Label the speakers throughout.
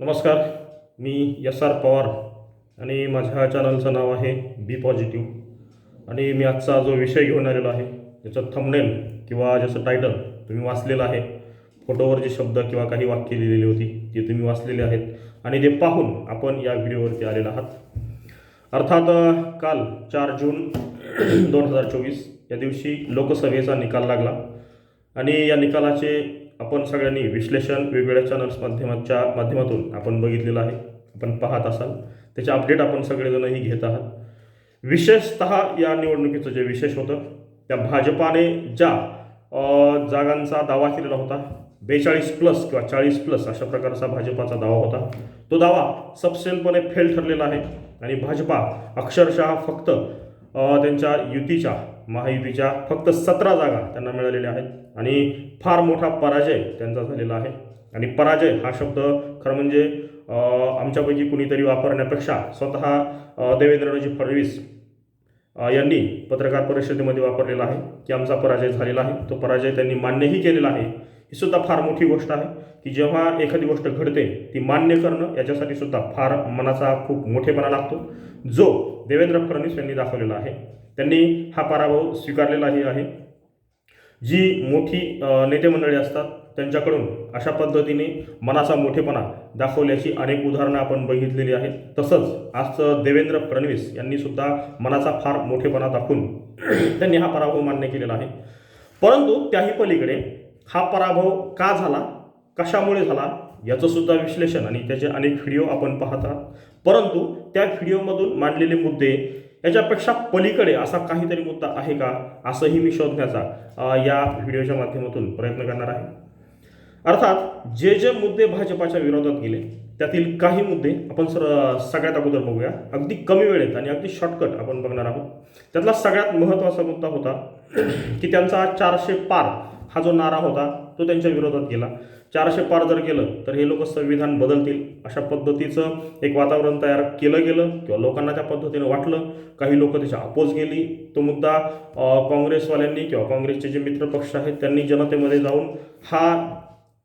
Speaker 1: नमस्कार मी S R Pawar आणि माझ्या चॅनलचं नाव आहे बी पॉझिटिव्ह. आणि मी आजचा जो विषय घेऊन आलेलो आहे ज्याचं थंबनेल किंवा ज्याचं टायटल तुम्ही वाचलेलं आहे फोटोवर जे शब्द किंवा काही वाक्य लिहिलेली होती ती तुम्ही वाचलेली आहेत आणि ते पाहून आपण या व्हिडिओवरती आलेलो आहात. अर्थात काल चार जून दोन हजार चोवीस या दिवशी लोकसभेचा निकाल लागला आणि या निकालाचे आपण सगळ्यांनी विश्लेषण वेगवेगळ्या चॅनल्स माध्यमाच्या माध्यमातून आपण बघितलेलं आहे. आपण पाहत असाल. त्याचे अपडेट आपण सगळेजणही घेत आहात. विशेषत या निवडणुकीचं जे विशेष होतं त्या भाजपाने ज्या जागांचा दावा केलेला होता बेचाळीस प्लस किंवा चाळीस प्लस अशा प्रकारचा भाजपाचा दावा होता तो दावा सपशेलपणे फेल ठरलेला आहे. आणि भाजपा अक्षरशः फक्त त्यांच्या युतीच्या महायुतीच्या फक्त सतरा जागा त्यांना मिळालेल्या आहेत आणि फार मोठा पराजय त्यांचा झालेला आहे. आणि पराजय हा शब्द खरं म्हणजे आमच्यापैकी कुणीतरी वापरण्यापेक्षा स्वतः देवेंद्रजी फडणवीस यांनी पत्रकार परिषदेमध्ये वापरलेला आहे की आमचा पराजय झालेला आहे. तो पराजय त्यांनी मान्यही केलेला आहे. ही सुद्धा फार मोठी गोष्ट आहे की जेव्हा एखादी गोष्ट घडते ती मान्य करणं याच्यासाठी सुद्धा फार मनाचा खूप मोठेपणा लागतो. जो देवेंद्र फडणवीस यांनी दाखवलेला आहे. त्यांनी हा पराभव स्वीकारलेलाही आहे. जी मोठी नेतेमंडळी असतात त्यांच्याकडून अशा पद्धतीने मनाचा मोठेपणा दाखवल्याची अनेक उदाहरणं आपण बघितलेली आहेत. तसंच आज देवेंद्र फडणवीस यांनीसुद्धा मनाचा फार मोठेपणा दाखवून त्यांनी हा पराभव मान्य केलेला आहे. परंतु त्याही पलीकडे हा पराभव का झाला कशामुळे झाला याचं सुद्धा विश्लेषण आणि त्याचे अनेक व्हिडिओ आपण पाहतात परंतु त्या व्हिडिओमधून मांडलेले मुद्दे याच्यापेक्षा पलीकडे असा काहीतरी मुद्दा आहे का? असंही मी शोधण्याचा या व्हिडिओच्या माध्यमातून प्रयत्न करणार आहे. अर्थात जे जे मुद्दे भाजपाच्या विरोधात गेले त्यातील काही मुद्दे आपण सर सगळ्यात अगोदर बघूया. अगदी कमी वेळेत आणि अगदी शॉर्टकट आपण बघणार आहोत. त्यातला सगळ्यात महत्त्वाचा मुद्दा होता की त्यांचा चारशे पार हा जो नारा होता तो त्यांच्या विरोधात गेला. चारशे पार जर केलं तर हे लोक संविधान बदलतील. अशा पद्धतीचं एक वातावरण तयार केलं गेलं किंवा लोकांना त्या पद्धतीनं वाटलं. काही लोक त्याच्या अपोज गेली. तो मुद्दा काँग्रेसवाल्यांनी किंवा काँग्रेसचे जे मित्रपक्ष आहेत त्यांनी जनतेमध्ये जाऊन हा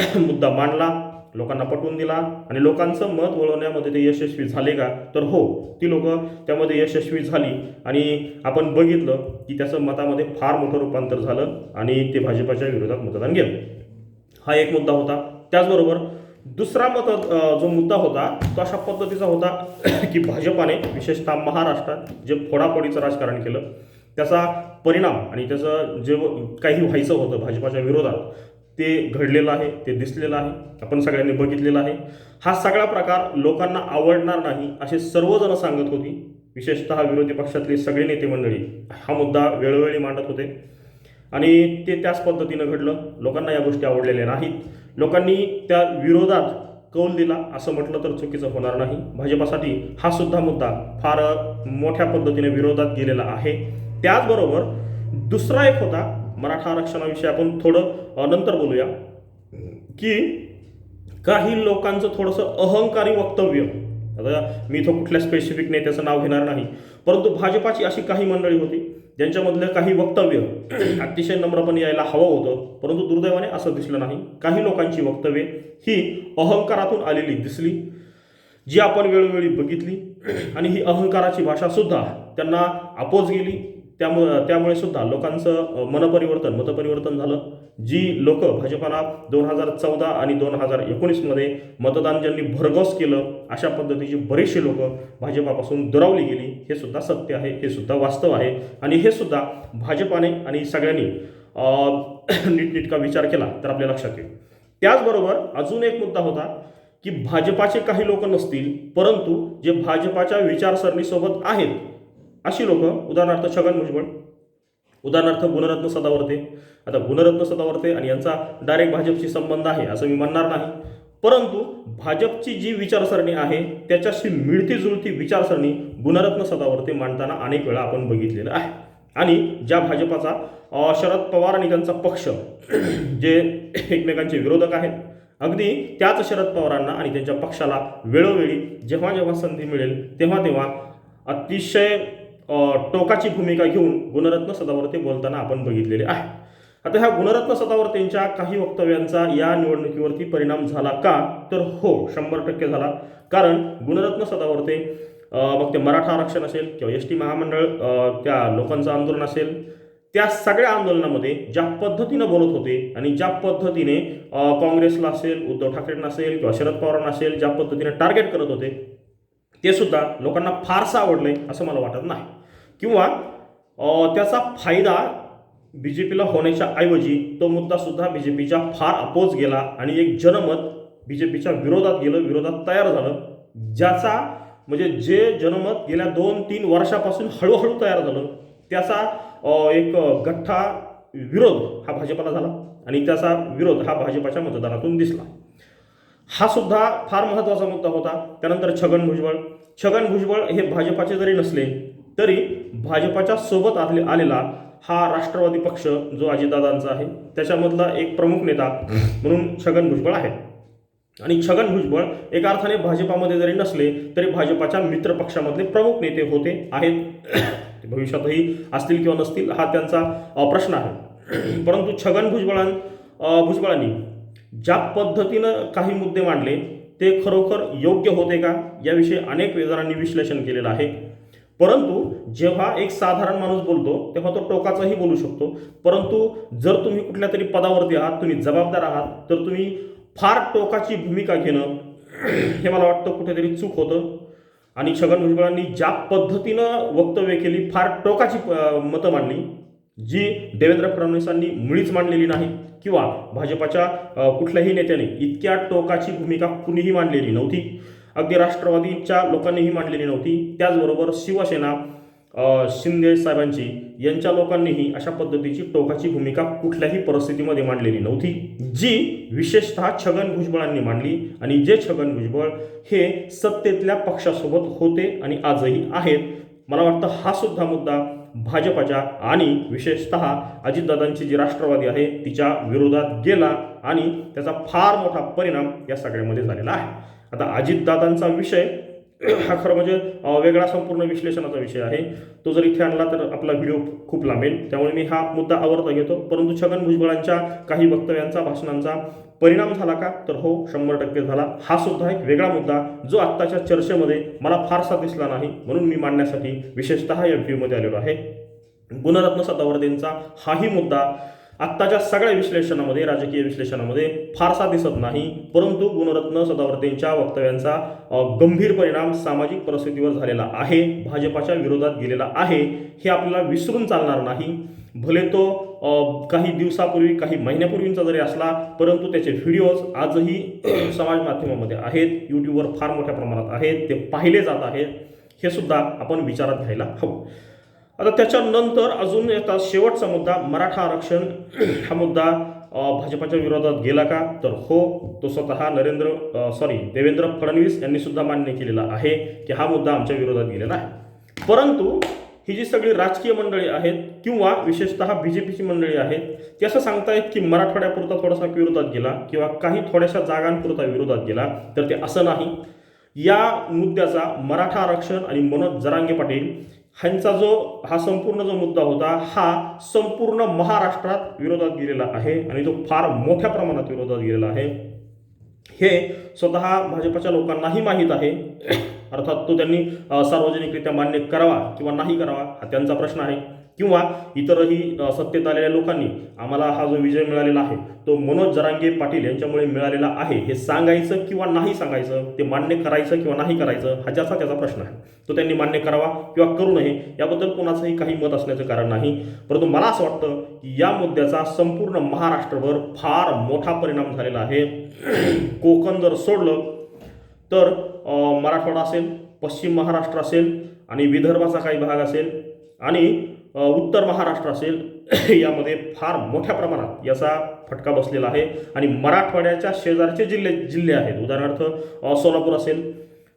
Speaker 1: मुद्दा मांडला लोकांना पटवून दिला. आणि लोकांचं मत वळवण्यामध्ये ते यशस्वी झाले का? तर हो ती लोक त्यामध्ये यशस्वी झाली. आणि आपण बघितलं की त्याचं मतामध्ये फार मोठं रूपांतर झालं आणि ते भाजपाच्या विरोधात मतदान गेलं. हा एक मुद्दा होता. त्याचबरोबर दुसरा मत जो मुद्दा होता तो अशा पद्धतीचा होता की भाजपाने विशेषतः महाराष्ट्रात जे फोडाफोडीचं राजकारण केलं त्याचा परिणाम आणि त्याचं जे काही व्हायचं होतं भाजपाच्या विरोधात ते घडलेलं आहे ते दिसलेलं आहे आपण सगळ्यांनी बघितलेलं आहे. हा सगळा प्रकार लोकांना आवडणार नाही असे सर्वजण सांगत होती. विशेषतः विरोधी पक्षातले सगळे नेते मंडळी हा मुद्दा वेळोवेळी मांडत होते. आणि ते त्याच पद्धतीनं घडलं. लोकांना या गोष्टी आवडलेल्या नाहीत. लोकांनी त्या विरोधात कौल दिला. असं म्हटलं तर चुकीचं होणार नाही. भाजपासाठी हा सुद्धा मुद्दा फार मोठ्या पद्धतीने विरोधात गेलेला आहे. त्याचबरोबर दुसरा एक होता मराठा आरक्षणाविषयी आपण थोडं नंतर बोलूया की काही लोकांचं थोडंसं अहंकारी वक्तव्य. आता मी इथं कुठल्या स्पेसिफिक नेत्याचं नाव घेणार नाही. परंतु भाजपाची अशी काही मंडळी होती ज्यांच्यामधलं काही वक्तव्य अतिशय नम्रपणे यायला हवं होतं परंतु दुर्दैवाने असं दिसलं नाही. काही लोकांची वक्तव्ये ही अहंकारातून आलेली दिसली जी आपण वेळोवेळी बघितली. आणि ही अहंकाराची भाषा सुद्धा त्यांना अपोज गेली. त्यामुळं त्यामुळे सुद्धा लोकांचं मनपरिवर्तन मतपरिवर्तन झालं. जी लोक भाजपाला दोन हजार चौदा आणि दोन हजार एकोणीसमध्ये मतदान ज्यांनी भरघोस केलं अशा पद्धतीची बरीचशी लोक भाजपापासून दुरावली गेली हे सुद्धा सत्य आहे हे सुद्धा वास्तव आहे. आणि हे सुद्धा भाजपाने आणि सगळ्यांनी नीटनीटका नीटनेटका विचार केला तर आपल्या लक्षात येईल. त्याचबरोबर अजून एक मुद्दा होता की भाजपाचे काही लोक नसतील परंतु जे भाजपाच्या विचारसरणीसोबत आहेत अशी लोक उदाहरणार्थ छगन भुजबळ उदाहरणार्थ गुणरत्न सदावर्ते. आता गुणरत्न सदावर्ते आणि यांचा डायरेक्ट भाजपशी संबंध आहे असं मी म्हणणार नाही. परंतु भाजपची जी विचारसरणी आहे त्याच्याशी मिळती जुळती विचारसरणी गुणरत्न सदावर्ते मांडताना अनेक वेळा आपण बघितलेलं आहे. आणि ज्या भाजपाचा शरद पवार आणि त्यांचा पक्ष जे एकमेकांचे विरोधक आहेत अगदी त्याच शरद पवारांना आणि त्यांच्या पक्षाला वेळोवेळी जेव्हा जेव्हा संधी मिळेल तेव्हा तेव्हा अतिशय टोकाची भूमिका घेऊन गुणरत्न सदावर्ते बोलताना आपण बघितलेले आहे. आता ह्या गुणरत्न सदावर्तेंच्या काही वक्तव्यांचा या निवडणुकीवरती परिणाम झाला का? तर हो शंभर टक्के झाला. कारण गुणरत्न सदावर्ते मग ते मराठा आरक्षण असेल किंवा एस टी महामंडळ त्या लोकांचं आंदोलन असेल त्या सगळ्या आंदोलनामध्ये ज्या पद्धतीनं बोलत होते आणि ज्या पद्धतीने काँग्रेसला असेल उद्धव ठाकरेंना असेल किंवा शरद पवारांना असेल ज्या पद्धतीने टार्गेट करत होते ते सुद्धा लोकांना फारसं आवडलंय असं मला वाटत नाही. किंवा त्याचा फायदा बी जे पीला होण्याच्या ऐवजी तो मुद्दासुद्धा बी जे पीच्या फार अपोज गेला आणि एक जनमत बी जे पीच्या विरोधात गेलं विरोधात तयार झालं ज्याचा म्हणजे जे जनमत गेल्या दोन तीन वर्षापासून हळूहळू तयार झालं त्याचा एक गठ्ठा विरोध हा भाजपाला झाला आणि त्याचा विरोध हा भाजपाच्या मतदानातून दिसला. हा सुद्धा फार महत्त्वाचा मुद्दा होता. त्यानंतर छगन भुजबळ. छगन भुजबळ हे भाजपाचे जरी नसले तरी भाजपाच्या सोबत आले आलेला हा राष्ट्रवादी पक्ष जो अजितदादांचा आहे त्याच्यामधला एक प्रमुख नेता म्हणून छगन भुजबळ आहे आणि छगन भुजबळ एका अर्थाने भाजपामध्ये जरी नसले तरी भाजपाच्या मित्र पक्षामधले प्रमुख नेते होते आहेत. भविष्यातही असतील किंवा नसतील हा त्यांचा प्रश्न आहे. परंतु छगन भुजबळां भुजबळांनी ज्या पद्धतीनं काही मुद्दे मांडले ते खरोखर योग्य होते का? याविषयी अनेक जणांनी विश्लेषण केलेलं आहे. परंतु जेव्हा एक साधारण माणूस बोलतो तेव्हा तो टोकाचाही बोलू शकतो. परंतु जर तुम्ही कुठल्या तरी पदावरती आहात तुम्ही जबाबदार आहात तर तुम्ही फार टोकाची भूमिका घेणं हे मला वाटतं कुठेतरी चूक होतं. आणि छगन भुजबळांनी ज्या पद्धतीनं वक्तव्य केली फार टोकाची मतं मांडली जी देवेंद्र फडणवीसांनी मुळीच मांडलेली नाही किंवा भाजपाच्या कुठल्याही नेत्याने इतक्या टोकाची भूमिका कुणीही मांडलेली नव्हती. अगदी राष्ट्रवादीच्या लोकांनीही मांडलेली नव्हती. त्याचबरोबर शिवसेना शिंदे साहेबांची यांच्या लोकांनीही अशा पद्धतीची टोकाची भूमिका कुठल्याही परिस्थितीमध्ये मांडलेली नव्हती. जी विशेषतः छगन भुजबळांनी मांडली आणि जे छगन भुजबळ हे सत्तेतल्या पक्षासोबत होते आणि आजही आहेत. मला वाटतं हा सुद्धा मुद्दा भाजपाच्या आणि विशेषतः अजितदादांची जी राष्ट्रवादी आहे तिच्या विरोधात गेला आणि त्याचा फार मोठा परिणाम या सगळ्यामध्ये झालेला आहे. आता अजितदादांचा विषय हा खरं म्हणजे वेगळा संपूर्ण विश्लेषणाचा विषय आहे. तो जर इथे आणला तर आपला व्हिडिओ खूप लांबेल. त्यामुळे मी हा मुद्दा आवर्त घेतो. परंतु छगन भुजबळांच्या काही वक्तव्यांचा भाषणांचा परिणाम झाला का? तर हो शंभर टक्के झाला. हा सुद्धा एक वेगळा मुद्दा जो आत्ताच्या चर्चेमध्ये मला फारसा दिसला नाही म्हणून मी मांडण्यासाठी विशेषतः या व्हिडिओमध्ये आलेलो आहे. गुणरत्न सदावर्तेंचा हाही मुद्दा आत्ताच्या सगळ्या विश्लेषणामध्ये राजकीय विश्लेषणामध्ये फारसा दिसत नाही परंतु गुणरत्न सदावर्तेंच्या वक्तव्यांचा गंभीर परिणाम सामाजिक परिस्थितीवर झालेला आहे भाजपाच्या विरोधात गेलेला आहे हे आपल्याला विसरून चालणार नाही. भले तो काही दिवसापूर्वी काही महिन्यापूर्वींचा जरी असला परंतु त्याचे व्हिडिओज आजही समाज माध्यमामध्ये आहेत यूट्यूबवर फार मोठ्या प्रमाणात आहेत ते पाहिले जात आहेत हे सुद्धा आपण विचारात घ्यायला हवं. आता त्याच्यानंतर अजून येतात शेवटचा मुद्दा मराठा आरक्षण हा मुद्दा भाजपाच्या विरोधात गेला का? तर हो तो स्वतः नरेंद्र सॉरी देवेंद्र फडणवीस यांनी सुद्धा मान्य केलेला आहे की हा मुद्दा आमच्या विरोधात गेलेला आहे. परंतु ही जी सगळी राजकीय मंडळी आहेत किंवा विशेषतः बी जे पीची मंडळी आहेत ते असं सांगतायत की मराठवाड्यापुरता थोडासा विरोधात गेला किंवा काही थोड्याशा जागांपुरता विरोधात गेला तर ते असं नाही. या मुद्द्याचा मराठा आरक्षण आणि मनोज जरांगे पाटील ह्यांचा जो हा संपूर्ण जो मुद्दा होता हा संपूर्ण महाराष्ट्रात विरोधात गेलेला आहे आणि तो फार मोठ्या प्रमाणात विरोधात गेलेला आहे. हे स्वतः भाजपाच्या लोकांनाही माहीत आहे. अर्थात तो त्यांनी सार्वजनिकरित्या मान्य करावा किंवा नाही करावा हा त्यांचा प्रश्न आहे. किंवा इतरही सत्तेत आलेल्या लोकांनी आम्हाला हा जो विजय मिळालेला आहे तो मनोज जरांगे पाटील यांच्यामुळे मिळालेला आहे हे सांगायचं किंवा नाही सांगायचं ते मान्य करायचं किंवा नाही करायचं हा ज्याचा त्याचा प्रश्न आहे. तो त्यांनी मान्य करावा किंवा करू नये याबद्दल कोणाचंही काही मत असण्याचं कारण नाही. परंतु मला असं वाटतं की या मुद्द्याचा संपूर्ण महाराष्ट्रभर फार मोठा परिणाम झालेला आहे. कोकण जर सोडलं तर मराठवाडा असेल पश्चिम महाराष्ट्र असेल आणि विदर्भाचा काही भाग असेल आणि उत्तर महाराष्ट्र असेल यामध्ये फार मोठ्या प्रमाणात याचा फटका बसलेला आहे. आणि मराठवाड्याच्या शेजारचे जिल्हे जिल्हे आहेत. उदाहरणार्थ सोलापूर असेल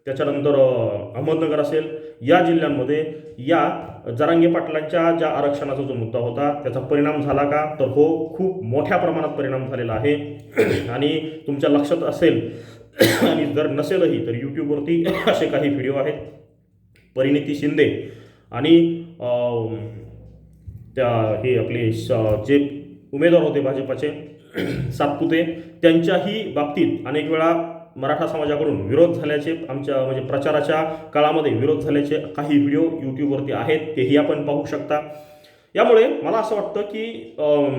Speaker 1: त्याच्यानंतर अहमदनगर असेल या जिल्ह्यांमध्ये या जरांगे पाटलांच्या ज्या आरक्षणाचा जो मुद्दा होता त्याचा परिणाम झाला का? तर हो खूप मोठ्या प्रमाणात परिणाम झालेला आहे. आणि तुमच्या लक्षात असेल आणि जर नसेलही तर यूट्यूबवरती असे काही व्हिडिओ आहेत. परिणिती शिंदे आणि त्या हे आपले श- जे उमेदवार होते भाजपाचे सातपुते त्यांच्याही बाबतीत अनेक वेळा मराठा समाजाकडून विरोध झाल्याचे आमच्या म्हणजे प्रचाराच्या काळामध्ये विरोध झाल्याचे काही व्हिडिओ यूट्यूबवरती आहेत तेही आपण पाहू शकता. यामुळे मला असं वाटतं की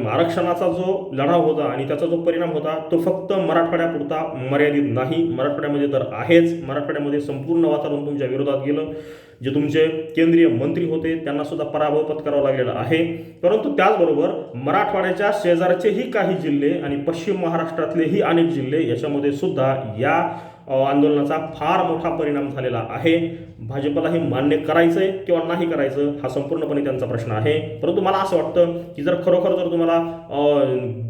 Speaker 1: आरक्षणाचा जो लढा होता आणि त्याचा जो परिणाम होता तो फक्त मराठवाड्यापुरता मर्यादित नाही. मराठवाड्यामध्ये तर आहेच. मराठवाड्यामध्ये संपूर्ण वातावरण तुमच्या विरोधात गेलं. जे तुमचे केंद्रीय मंत्री होते त्यांना सुद्धा पराभव पत्करावा लागलेला आहे. परंतु त्याचबरोबर मराठवाड्याच्या शेजारचेही काही जिल्हे आणि पश्चिम महाराष्ट्रातलेही अनेक जिल्हे याच्यामध्ये सुद्धा या आंदोलनाचा फार मोठा परिणाम झालेला आहे. भाजपला हे मान्य करायचं आहे किंवा नाही करायचं हा संपूर्णपणे त्यांचा प्रश्न आहे. परंतु मला असं वाटतं की जर खरोखर जर तुम्हाला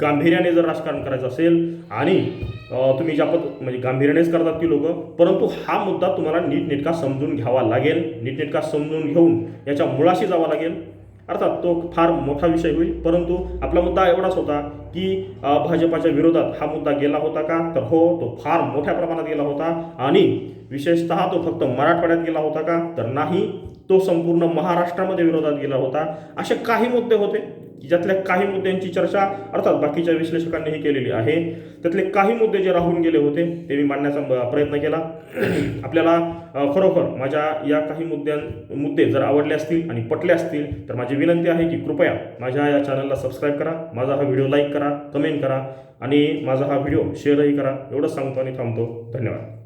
Speaker 1: गांभीर्याने जर राजकारण करायचं असेल आणि तुम्ही ज्या पद म्हणजे गांभीर्यानेच करतात ती लोक परंतु हा मुद्दा तुम्हाला नीटनेटका समजून घ्यावा लागेल. नीटनेटका समजून घेऊन याच्या मुळाशी जावा लागेल. अर्थात तो फार मोठा विषय होईल. परंतु आपला मुद्दा एवढाच होता की भाजपाच्या विरोधात हा मुद्दा गेला होता का? तर हो तो फार मोठ्या प्रमाणात गेला होता. आणि विशेषतः तो फक्त मराठवाड्यात गेला होता का? तर नाही तो संपूर्ण महाराष्ट्रामध्ये विरोधात गेला होता. असे काही मुद्दे होते की ज्यातल्या काही मुद्द्यांची चर्चा अर्थात बाकीच्या विश्लेषकांनीही केलेली आहे त्यातले काही मुद्दे जे राहून गेले होते ते मी मांडण्याचा प्रयत्न केला. आपल्याला खरोखर माझ्या या काही मुद्द्यां मुद्दे जर आवडले असतील आणि पटले असतील तर माझी विनंती आहे की कृपया माझ्या या चॅनलला सबस्क्राईब करा माझा हा व्हिडिओ लाईक करा कमेंट करा आणि माझा हा व्हिडिओ शेअरही करा. एवढंच सांगतो आणि थांबतो. धन्यवाद.